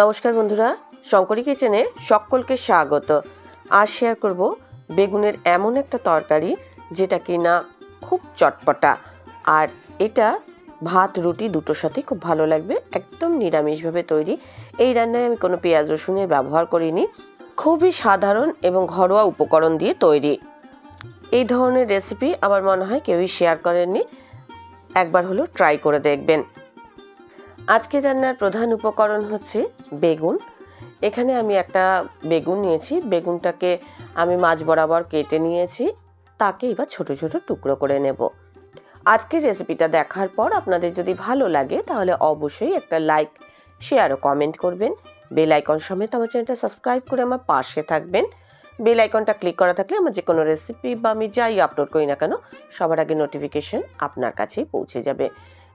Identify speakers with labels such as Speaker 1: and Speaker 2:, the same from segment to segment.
Speaker 1: নমস্কার বন্ধুরা, শঙ্করী কিচেনে সকলকে স্বাগত। আজ শেয়ার করব বেগুনের এমন একটা তরকারি যেটা কি না খুব চটপটা। আর এটা ভাত, রুটি দুটোর সাথে খুব ভালো লাগবে, একদম নিরামিষভাবে তৈরি। এই রান্নায় আমি কোনো পেঁয়াজ, রসুনের ব্যবহার করিনি। খুবই সাধারণ এবং ঘরোয়া উপকরণ দিয়ে তৈরি। এই ধরনের রেসিপি আমার মনে হয় কেউই শেয়ার করেননি। একবার হলো ট্রাই করে দেখবেন। আজকে রান্নার প্রধান উপকরণ হচ্ছে বেগুন। এখানে আমি একটা বেগুন নিয়েছি। বেগুনটাকে আমি মাছ বরাবর কেটে নিয়েছি। তাকে এবার ছোট ছোট টুকরো করে নেব। আজকের রেসিপিটা দেখার পর আপনাদের যদি ভালো লাগে, তাহলে অবশ্যই একটা লাইক, শেয়ার ও কমেন্ট করবেন। বেল আইকন সমেত আমার চ্যানেলটা সাবস্ক্রাইব করে আমার পাশে থাকবেন। বেল আইকনটা ক্লিক করা থাকলে আমার যে কোনো রেসিপি বা আমি যাই আপলোড করি না কেন, সবার আগে নোটিফিকেশন আপনার কাছেই পৌঁছে যাবে।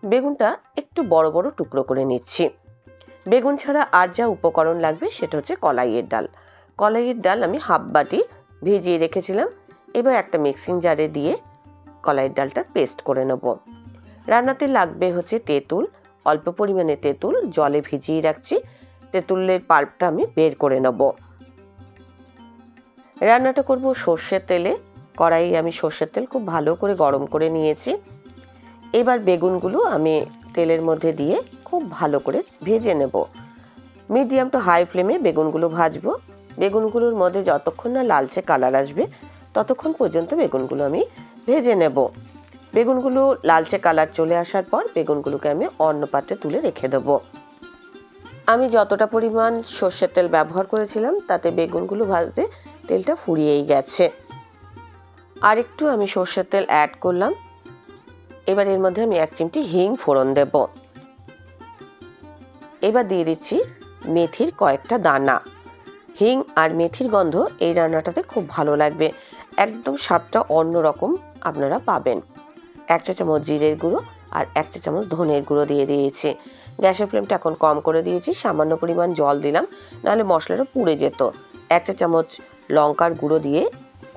Speaker 1: বেগুনটা একটু বড় বড় টুকরো করে নিচ্ছি। বেগুন ছাড়া আর যা উপকরণ লাগবে সেটা হচ্ছে কলাইয়ের ডাল। কলাইয়ের ডাল আমি হাফ বাটি ভিজিয়ে রেখেছিলাম। এবার একটা মিক্সিং জারে দিয়ে কলাইয়ের ডালটা পেস্ট করে নেব। রান্নাতে লাগবে হচ্ছে তেঁতুল, অল্প পরিমাণে তেঁতুল জলে ভিজিয়ে রাখছি। তেঁতুলের পাল্পটা আমি বের করে নেব। রান্নাটা করব সর্ষের তেলে। কড়াই আমি সর্ষের তেল খুব ভালো করে গরম করে নিয়েছি। এবার বেগুনগুলো আমি তেলের মধ্যে দিয়ে খুব ভালো করে ভেজে নেব। মিডিয়াম টু হাই ফ্লেমে বেগুনগুলো ভাজবো। বেগুনগুলোর মধ্যে যতক্ষণ না লালচে কালার আসবে, ততক্ষণ পর্যন্ত বেগুনগুলো আমি ভেজে নেব। বেগুনগুলো লালচে কালার চলে আসার পর বেগুনগুলোকে আমি অন্য পাত্রে তুলে রেখে দেব। আমি যতটা পরিমাণ সর্ষের তেল ব্যবহার করেছিলাম, তাতে বেগুনগুলো ভাজতে তেলটা ফুরিয়েই গেছে। আর একটু আমি সর্ষের তেল অ্যাড করলাম। এবার এর মধ্যে আমি এক চিমটি হিং ফোড়ন দেব। এবার দিয়ে দিচ্ছি মেথির কয়েকটা দানা। হিং আর মেথির গন্ধ এই রান্নাটাতে খুব ভালো লাগবে। একদম স্বাদটা অন্যরকম আপনারা পাবেন। এক চা চামচ জিরের গুঁড়ো আর এক চা চামচ ধনের গুঁড়ো দিয়ে দিয়েছি। গ্যাসের ফ্লেমটা এখন কম করে দিয়েছি, সামান্য পরিমাণ জল দিলাম, নাহলে মশলাটা পুড়ে যেত। এক চা চামচ লঙ্কার গুঁড়ো দিয়ে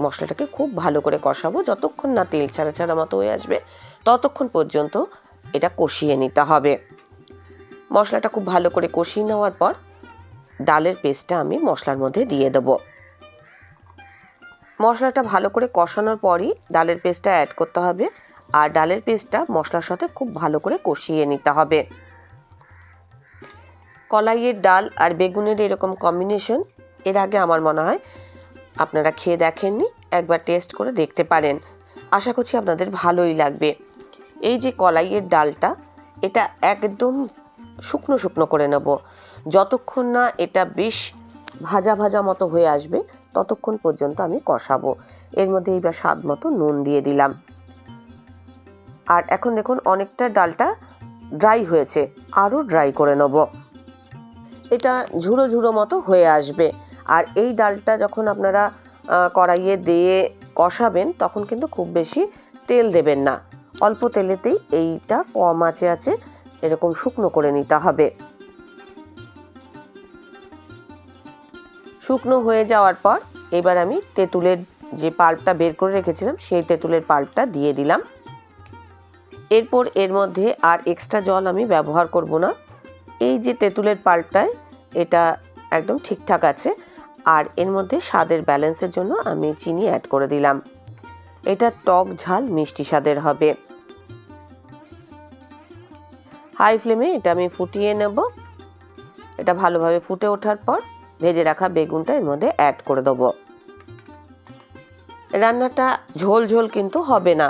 Speaker 1: মশলাটাকে খুব ভালো করে কষাবো, যতক্ষণ না তেল ছাড়া ছাড়া মতো হয়ে আসবে। ততক্ষণ পর্যন্ত এটা কষিয়ে নিতে হবে। মশলাটা খুব ভালো করে কষিয়ে নেওয়ার পর ডালের পেস্টটা আমি মশলার মধ্যে দিয়ে দেব। মশলাটা ভালো করে কষানোর পরই ডালের পেস্টটা অ্যাড করতে হবে আর ডালের পেস্টটা মশলার সাথে খুব ভালো করে কষিয়ে নিতে হবে। কলাইয়ের ডাল আর বেগুনের এরকম কম্বিনেশন এর আগে আমার মনে হয় আপনারা খেয়ে দেখেননি, একবার টেস্ট করে দেখতে পারেন। আশা করছি আপনাদের ভালোই লাগবে। এই যে কলাইয়ের ডালটা, এটা একদম শুকনো শুকনো করে নেব। যতক্ষণ না এটা বেশ ভাজা ভাজা মতো হয়ে আসবে, ততক্ষণ পর্যন্ত আমি কষাবো। এর মধ্যে এইবার স্বাদ মতো নুন দিয়ে দিলাম। আর এখন দেখুন, অনেকটা ডালটা ড্রাই হয়েছে, আরও ড্রাই করে নেব। এটা ঝুড়ো ঝুড়ো মতো হয়ে আসবে। আর এই ডালটা যখন আপনারা কড়াইয়ে দিয়ে কষাবেন, তখন কিন্তু খুব বেশি তেল দেবেন না। অল্প তেলেতেই এইটা কম আছে আছে এরকম শুকনো করে নিতে হবে। শুকনো হয়ে যাওয়ার পর এবার আমি তেঁতুলের যে পাল্পটা বের করে রেখেছিলাম, সেই তেঁতুলের পাল্পটা দিয়ে দিলাম। এরপর এর মধ্যে আর এক্সট্রা জল আমি ব্যবহার করব না। এই যে তেঁতুলের পাল্পটায় এটা একদম ঠিকঠাক আছে, আর এর মধ্যে স্বাদের ব্যালেন্সের জন্য আমি চিনি অ্যাড করে দিলাম। এটা টক ঝাল মিষ্টি স্বাদের হবে। হাই ফ্লেমে এটা আমি ফুটিয়ে নেব। এটা ভালোভাবে ফুটে ওঠার পর ভেজে রাখা বেগুনটা এর মধ্যে অ্যাড করে দেবো। রান্নাটা ঝোল ঝোল কিন্তু হবে না।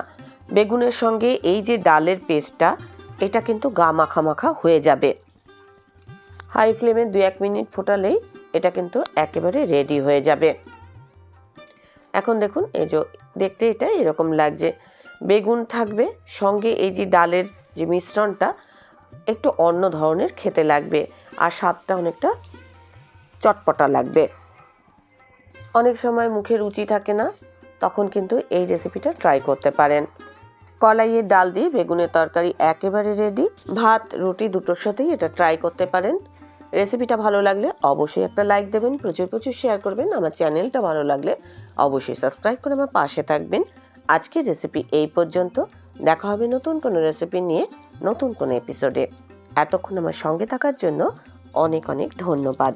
Speaker 1: বেগুনের সঙ্গে এই যে ডালের পেস্টটা, এটা কিন্তু গা মাখা মাখা হয়ে যাবে। হাই ফ্লেমে দু এক মিনিট ফোটালেই এটা কিন্তু একেবারে রেডি হয়ে যাবে। এখন দেখুন, এই যে দেখতে এটা এরকম লাগছে। বেগুন থাকবে, সঙ্গে এই যে ডালের যে মিশ্রণটা একটু অন্য ধরনের খেতে লাগবে আর স্বাদটা অনেকটা চটপটা লাগবে। অনেক সময় মুখে রুচি থাকে না, তখন কিন্তু এই রেসিপিটা ট্রাই করতে পারেন। কলাইয়ের ডাল দিয়ে বেগুনের তরকারি একেবারে রেডি ভাত, রুটি দুটোর সাথেই এটা ট্রাই করতে পারেন। রেসিপিটা ভালো লাগলে অবশ্যই একটা লাইক দেবেন, প্রচুর প্রচুর শেয়ার করবেন। আমার চ্যানেলটা ভালো লাগলে অবশ্যই সাবস্ক্রাইব করে আমার পাশে থাকবেন। আজকের রেসিপি এই পর্যন্ত। দেখা হবে নতুন কোনো রেসিপি নিয়ে। নতুন কোনো এপিসোডে এতক্ষণ আমার সঙ্গে থাকার জন্য অনেক অনেক ধন্যবাদ।